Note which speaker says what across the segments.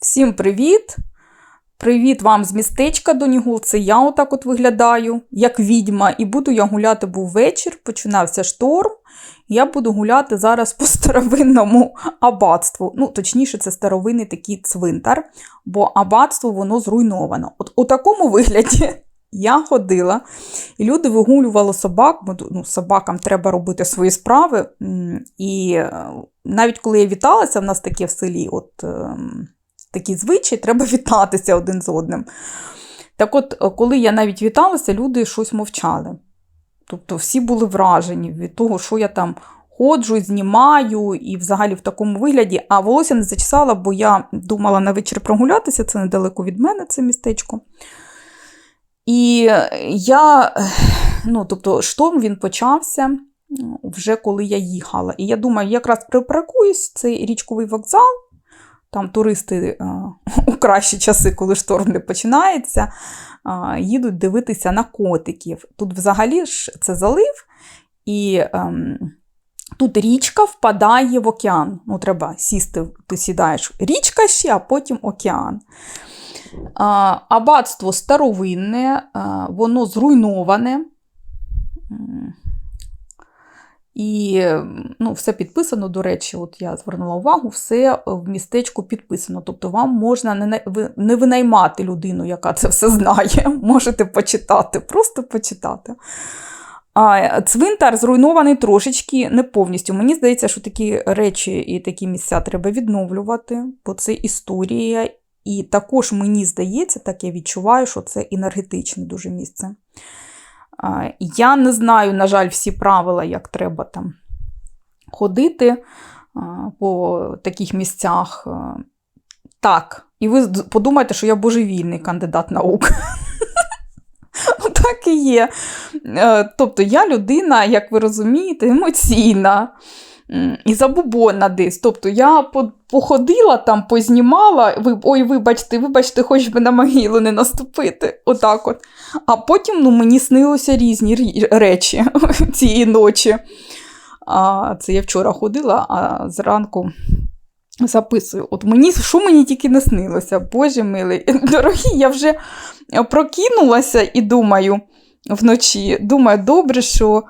Speaker 1: Всім привіт! Привіт вам з містечка Донігул. Це я отак от виглядаю, як відьма, і буду я гуляти був вечір, починався шторм. Я буду гуляти зараз по старовинному аббатству. Ну, точніше, це старовинний такий цвинтар, бо аббатство воно зруйновано. От у такому вигляді я ходила, і люди вигулювали собак, бо ну, собакам треба робити свої справи. І е, навіть коли я віталася, в нас таке в селі, от такі звичаї, треба вітатися один з одним. Так от, е, коли я навіть віталася, люди щось мовчали. Тобто всі були вражені від того, що я там ходжу, знімаю і взагалі в такому вигляді. А волосся не зачесала, бо я думала на вечір прогулятися, це недалеко від мене, це містечко. І я, ну, тобто, шторм він почався вже коли я їхала. І я думаю, якраз припаркуюсь, цей річковий вокзал. Там туристи е, у кращі часи, коли шторм не починається, е, їдуть дивитися на котиків. Тут взагалі ж це залив, і ем, тут річка впадає в океан. Ну, треба сісти, ти сідаєш річка ще, а потім океан. Аббатство старовинне, воно зруйноване. І ну, все підписано, до речі, от я звернула увагу, все в містечку підписано. Тобто вам можна не, не винаймати людину, яка це все знає. Можете почитати, просто почитати. А, цвинтар зруйнований трошечки, не повністю. Мені здається, що такі речі і такі місця треба відновлювати, бо це історія. І також мені здається, так я відчуваю, що це енергетичне дуже місце. Я не знаю, на жаль, всі правила, як треба там ходити по таких місцях. Так, і ви подумайте, що я божевільний кандидат наук. Так і є. Е, Тобто я людина, як ви розумієте, емоційна і забубонна десь. Тобто я походила там, познімала, ой, вибачте, вибачте, хоч би на могилу не наступити. Отак от. А потім ну, мені снилося різні речі цієї ночі. А, це я вчора ходила, а зранку записую. От мені, що мені тільки не снилося, Боже милий. Дорогі, я вже прокинулася і думаю вночі, думаю, добре, що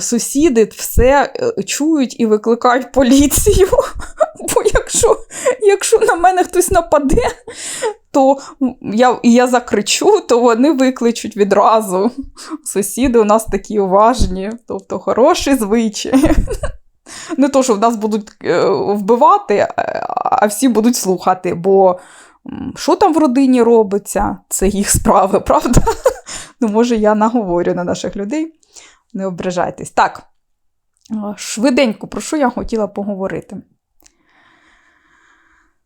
Speaker 1: сусіди все е, чують і викликають поліцію. Бо якщо, якщо на мене хтось нападе, то я, я закричу, то вони викличуть відразу. Сусіди у нас такі уважні, тобто хороші звичаї. Не то, що в нас будуть е, вбивати, а- а всі будуть слухати, бо що там в родині робиться, це їх справи, правда? Ну, може, я наговорю на наших людей. Не ображайтесь. Так, е, швиденько, про що я хотіла поговорити.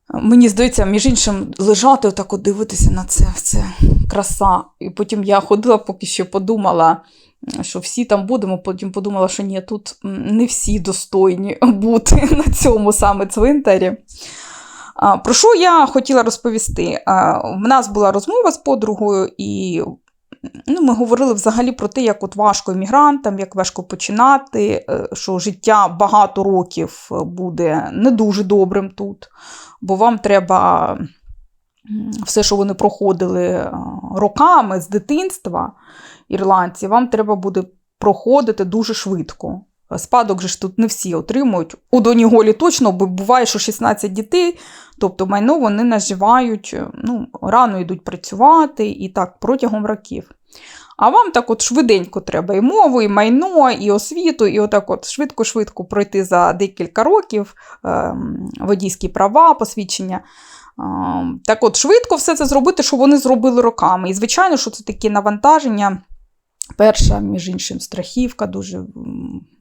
Speaker 1: Мені здається, між іншим, лежати отак от дивитися на це, це краса. І потім я ходила, поки що подумала, що всі там будемо, потім подумала, що ні, тут не всі достойні бути на цьому саме цвинтарі. Про що я хотіла розповісти? В нас була розмова з подругою, і ну, ми говорили взагалі про те, як от важко іммігрантам, як важко починати, е, що життя багато років буде не дуже добрим тут, бо вам треба все, що вони проходили е, роками з дитинства, ірландці, вам треба буде проходити дуже швидко. Спадок же ж тут не всі отримують. У Доніголі точно, буває, що 16 дітей, тобто майно вони наживають, ну, рано йдуть працювати і так протягом років. А вам так от швиденько треба і мову, і майно, і освіту, і отак от швидко-швидко пройти за декілька років ем, водійські права, посвідчення. Ем, Так от, швидко все це зробити, що вони зробили роками. І, звичайно, що це такі навантаження. Перша, між іншим, страхівка дуже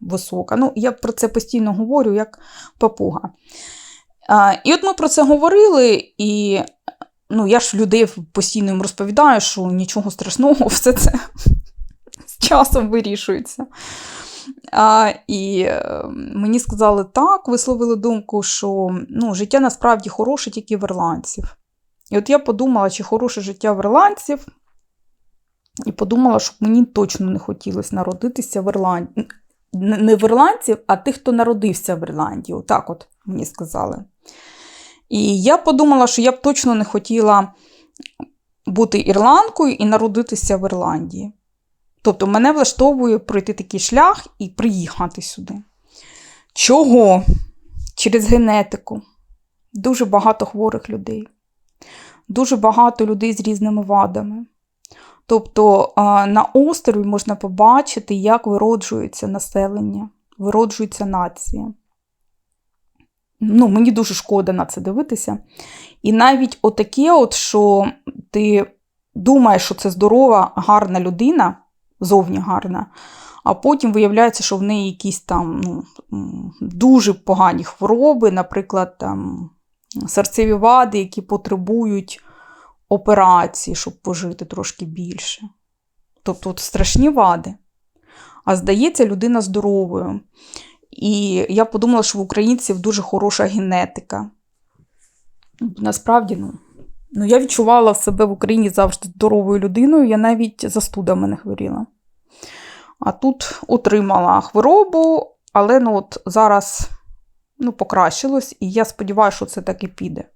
Speaker 1: висока. Ну, я про це постійно говорю як папуга. А, і от ми про це говорили, і ну, я ж людей постійно їм розповідаю, що нічого страшного, все це з часом вирішується. А, і е, мені сказали так, висловили думку, що ну, життя насправді хороше тільки в ірландців. І от я подумала, чи хороше життя в ірландців, і подумала, що мені точно не хотілося народитися в Ірландії. Не в ірландців, а тих, хто народився в Ірландії. Отак от мені сказали. І я подумала, що я б точно не хотіла бути ірландкою і народитися в Ірландії. Тобто мене влаштовує пройти такий шлях і приїхати сюди. Чого? Через генетику. Дуже багато хворих людей, дуже багато людей з різними вадами. Тобто на острові можна побачити, як вироджується населення, вироджується нація. Ну, мені дуже шкода на це дивитися. І навіть отаке, от, що ти думаєш, що це здорова, гарна людина, зовні гарна, а потім виявляється, що в неї якісь там ну, дуже погані хвороби, наприклад, там, серцеві вади, які потребують операції, щоб пожити трошки більше. Тобто от страшні вади. А здається, людина здоровою. І я подумала, що в українців дуже хороша генетика. Насправді, ну, ну я відчувала себе в Україні завжди здоровою людиною, я навіть застудами не хворіла. А тут отримала хворобу, але ну, от зараз ну, покращилось, і я сподіваюся, що це так і піде.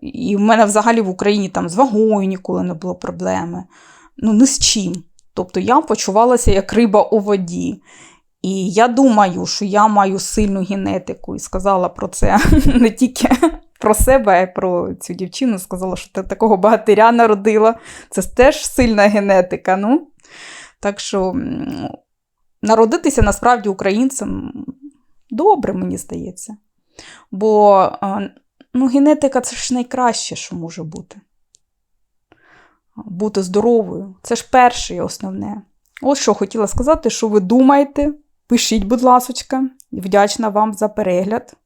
Speaker 1: І в мене взагалі в Україні там з вагою ніколи не було проблеми. Ну, ні з чим. Тобто я почувалася як риба у воді. І я думаю, що я маю сильну генетику і сказала про це не тільки про себе, а й про цю дівчину. Сказала, що ти такого багатиря народила. Це теж сильна генетика. Ну, так що народитися насправді українцем добре, мені здається. Бо е, ну, генетика це ж найкраще, що може бути. Бути здоровою. Це ж перше і основне. Ось що хотіла сказати, що ви думаєте. Пишіть, будь ласочка, вдячна вам за перегляд.